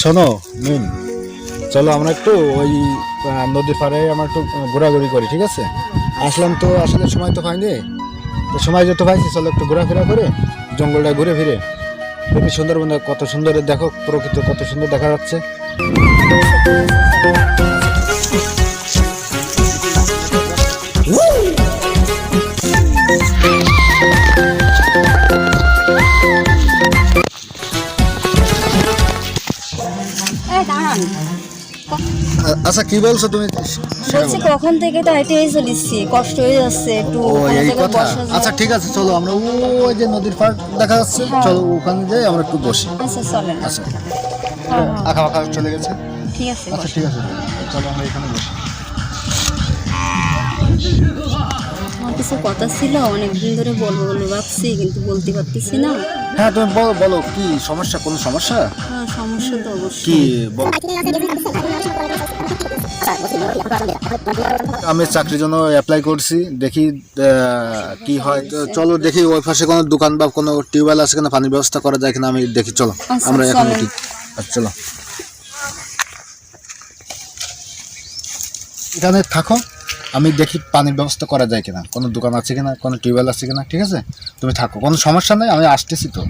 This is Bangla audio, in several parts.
শোনো, মিম, চলো আমরা একটু ওই নদীর পাড়ে আমরা একটু ঘোরাঘুরি করি, ঠিক আছে? আসলাম তো, আসলে সময় তো পাইনি তো সময় যত পাইছি, চলো একটু ঘোরাফেরা করে জঙ্গলটা ঘুরে ফিরে। খুবই সুন্দরবন কত সুন্দর, দেখো প্রকৃতি কত সুন্দর দেখা যাচ্ছে। আচ্ছা কি বলছো তুমি? বলছি কখন থেকে তো হেঁটেই চলেছি কষ্ট হয়ে যাচ্ছে একটু এই কথা। আচ্ছা ঠিক আছে চলো আমরা ওই যে নদীর পাড় দেখা যাচ্ছে হ্যাঁ। চলো ওখানে যাই আমরা একটু বসি। আচ্ছা চলেন। আচ্ছা। হ্যাঁ, হ্যাঁ, আঁকা বাঁকা চলে গেছে? ঠিক আছে আচ্ছা ঠিক আছে। চলো আমরা এখানে বসি। আমার কিছু কথা ছিল অনেকদিন ধরে বলব বলব ভাবছি কিন্তু বলতে পারতেছি না। হ্যাঁ তুমি বলো বলো কি সমস্যা? কোনো সমস্যা? হ্যাঁ সমস্যা তো অবশ্যই। আমি চাকরির জন্য অ্যাপ্লাই করছি দেখি কি হয়। তো চলো দেখি ওই পাশে কোনো দোকান বা কোনো টিউবওয়েল আছে কিনা পানির ব্যবস্থা করা যায় কিনা আমি দেখি চলো। আচ্ছা, আমরা এখন। উঠি। আচ্ছা চলো। এখানে থাকো। আমি দেখি পানির ব্যবস্থা করা যায় কিনা কোনো দোকান আছে কিনা কোনো টিউবওয়েল আছে কিনা ঠিক আছে? তুমি থাকো কোনো সমস্যা নেই আমি আসতেছি তো।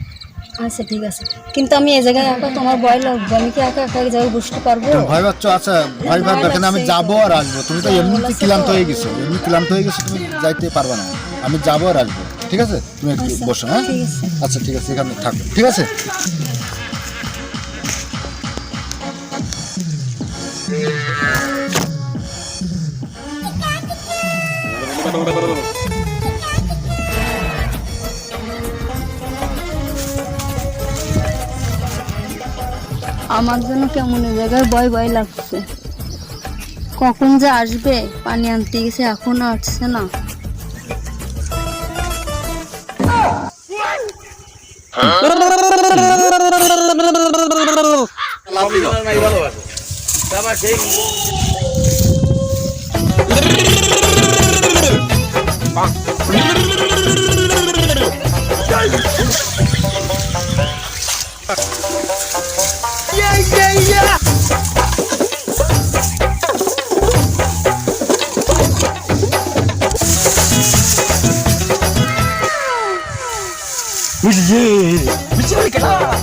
আচ্ছা ঠিক আছে। কিন্তু আমি এই জায়গায় একা তোমার ভয় লাগবে আমি কি একা একা এই জায়গায় বসতে পারব? তুমি ভয় পাচ্ছ? আচ্ছা ভয় পাচ্ছ ভয় আমি যাব আর আসব। তুমি তো এমনিতে ক্লান্ত হয়ে গেছো এমনি ক্লান্ত হয়ে গেছো তুমি যাইতে পারবে না। আমি যাব আর আসব ঠিক আছে? তুমি একটু আচ্ছা, বসো হ্যাঁ? আচ্ছা ঠিক আছে এখানে থাকো ঠিক আছে? আমার জন্য কেমন জায়গায় ভয় ভয় লাগছে। কখন যে আসবে, পানি আনতে গেছে, এখনও আসছে না। Музей! Музей!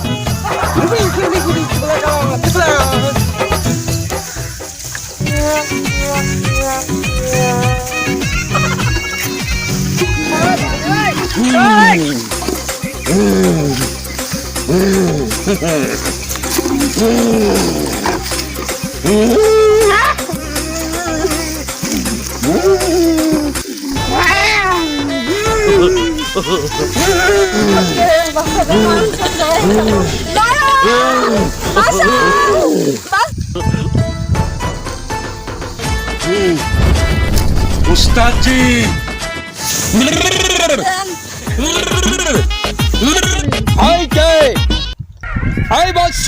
Ustadz হাই কে হাই বৎস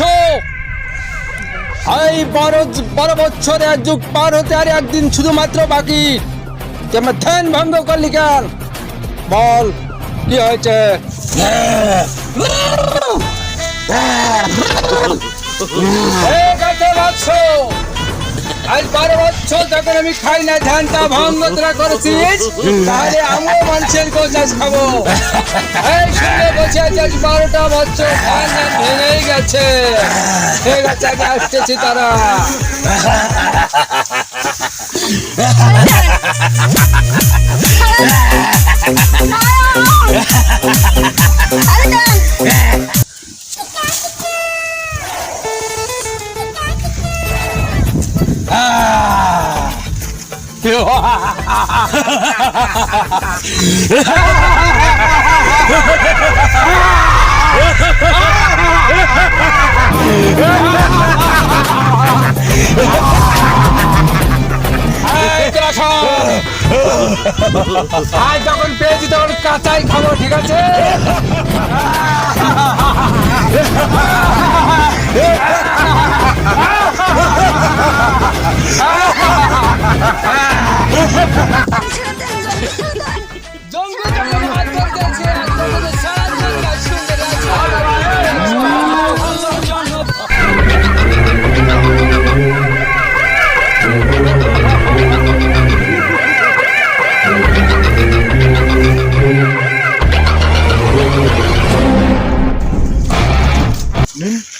হাই বারো বারো বছর এক যুগ পার হতে আর একদিন শুধুমাত্র বাকি। তুই আমার ধ্যান ভঙ্গ করলি কেন? বল কি হয়েছে? ঠিক আছে বৎস আজ বারো বছর যখন আমি খাই না, ধ্যানটা ভঙ্গ তোরা করেছিস তাহলে আমিও মানুষের গোজাস খাব। এই সঙ্গে বসে আজ বারোটা বছর ধান ধান ভেঙেই গেছে। ঠিক আছে আগে আসতেছি তারা। আজ যখন পেয়েছি তখন কাঁচাই খাব ঠিক আছে?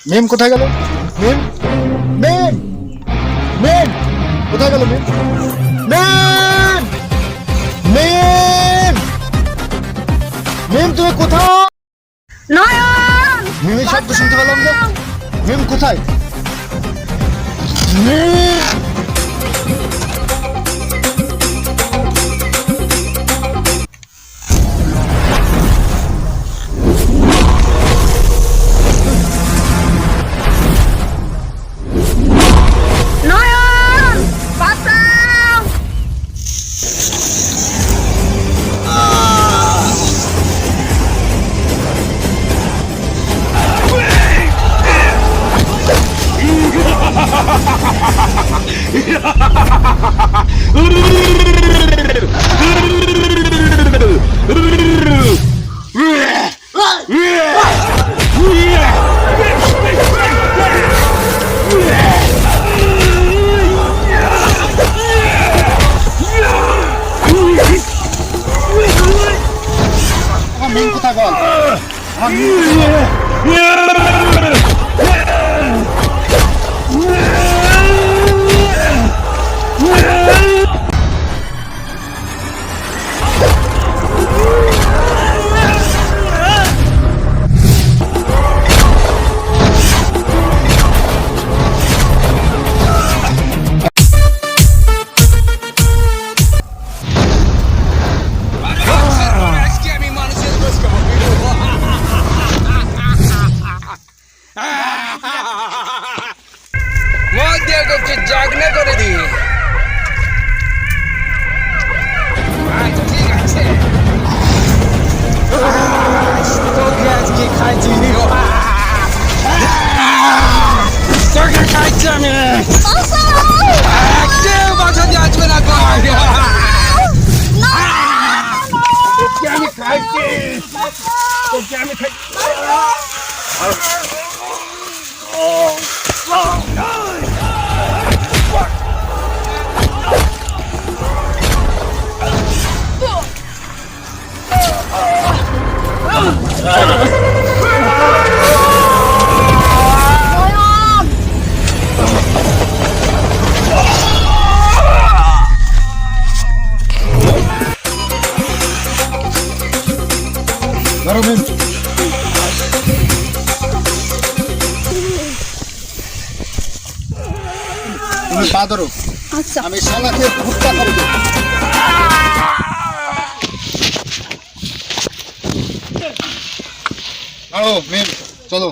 মেম কোথায় গেল? মেম? মেম? মেম? কোথায় গেল মেম? মেম? মেম? মেম তুমি কোথায়? নয়ন! মেমের শব্দ শুনতে পেলাম না। মেম কোথায়? মেম? আমার ধরো মেম তুমি পা ধরো। আচ্ছা। আমি শালাকে ভুট্টা করব আও মেম চলো।